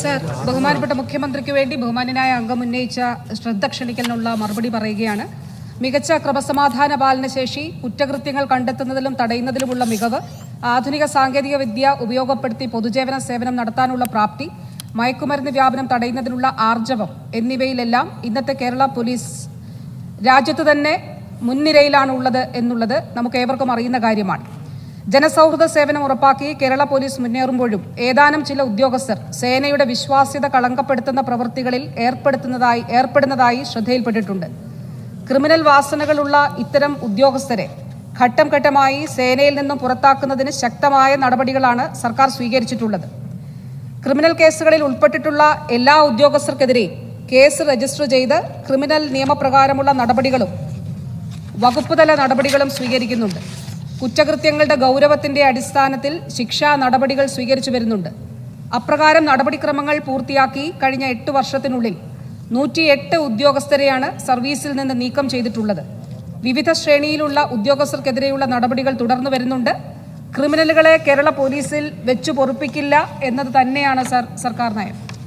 Sir ബഹുമാനപ്പെട്ട മുഖ്യമന്ത്രിക്ക് വേണ്ടി ബഹുമാനായ അംഗം ഉന്നയിച്ച ശ്രദ്ധ ക്ഷണിക്കലിനുള്ള മറുപടി പറയുകയാണ്. മികച്ച ക്രമസമാധാന പാലനശേഷി കുറ്റകൃത്യങ്ങൾ കണ്ടെത്തുന്നതിലും തടയുന്നതിലുമുള്ള മികവ് ആധുനിക സാങ്കേതിക വിദ്യ ഉപയോഗപ്പെടുത്തി പൊതുജീവന സേവനം നടത്താനുള്ള പ്രാപ്തി മയക്കുമരുന്ന് വ്യാപനം തടയുന്നതിനുള്ള ആർജവം എന്നിവയിലെല്ലാം ഇന്നത്തെ കേരള പോലീസ് രാജ്യത്ത് തന്നെ മുൻനിരയിലാണ് ഉള്ളത് എന്നുള്ളത് നമുക്ക് ഏവർക്കും അറിയുന്ന കാര്യമാണ്. ജനസൗഹൃദ സേവനം ഉറപ്പാക്കി കേരള പോലീസ് മുന്നേറുമ്പോഴും ഏതാനും ചില ഉദ്യോഗസ്ഥർ സേനയുടെ വിശ്വാസ്യത കളങ്കപ്പെടുത്തുന്ന പ്രവൃത്തികളിൽ ഏർപ്പെടുത്തുന്നതായി ഏർപ്പെടുന്നതായി ശ്രദ്ധയിൽപ്പെട്ടിട്ടുണ്ട്. ക്രിമിനൽ വാസനകളുള്ള ഇത്തരം ഉദ്യോഗസ്ഥരെ ഘട്ടം ഘട്ടമായി സേനയിൽ നിന്നും പുറത്താക്കുന്നതിന് ശക്തമായ നടപടികളാണ് സർക്കാർ സ്വീകരിച്ചിട്ടുള്ളത്. ക്രിമിനൽ കേസുകളിൽ ഉൾപ്പെട്ടിട്ടുള്ള എല്ലാ ഉദ്യോഗസ്ഥർക്കെതിരെ കേസ് രജിസ്റ്റർ ചെയ്ത് ക്രിമിനൽ നിയമപ്രകാരമുള്ള നടപടികളും വകുപ്പുതല നടപടികളും സ്വീകരിക്കുന്നുണ്ട്. കുറ്റകൃത്യങ്ങളുടെ ഗൗരവത്തിന്റെ അടിസ്ഥാനത്തിൽ ശിക്ഷാ നടപടികൾ സ്വീകരിച്ചു വരുന്നുണ്ട്. അപ്രകാരം നടപടിക്രമങ്ങൾ പൂർത്തിയാക്കി കഴിഞ്ഞ എട്ട് വർഷത്തിനുള്ളിൽ നൂറ്റി എട്ട് ഉദ്യോഗസ്ഥരെയാണ് സർവീസിൽ നിന്ന് നീക്കം ചെയ്തിട്ടുള്ളത്. വിവിധ ശ്രേണിയിലുള്ള ഉദ്യോഗസ്ഥർക്കെതിരെയുള്ള നടപടികൾ തുടർന്നു വരുന്നുണ്ട്. ക്രിമിനലുകളെ കേരള പോലീസിൽ വെച്ചു പൊറുപ്പിക്കില്ല എന്നത് തന്നെയാണ് സർ സർക്കാർ നയം.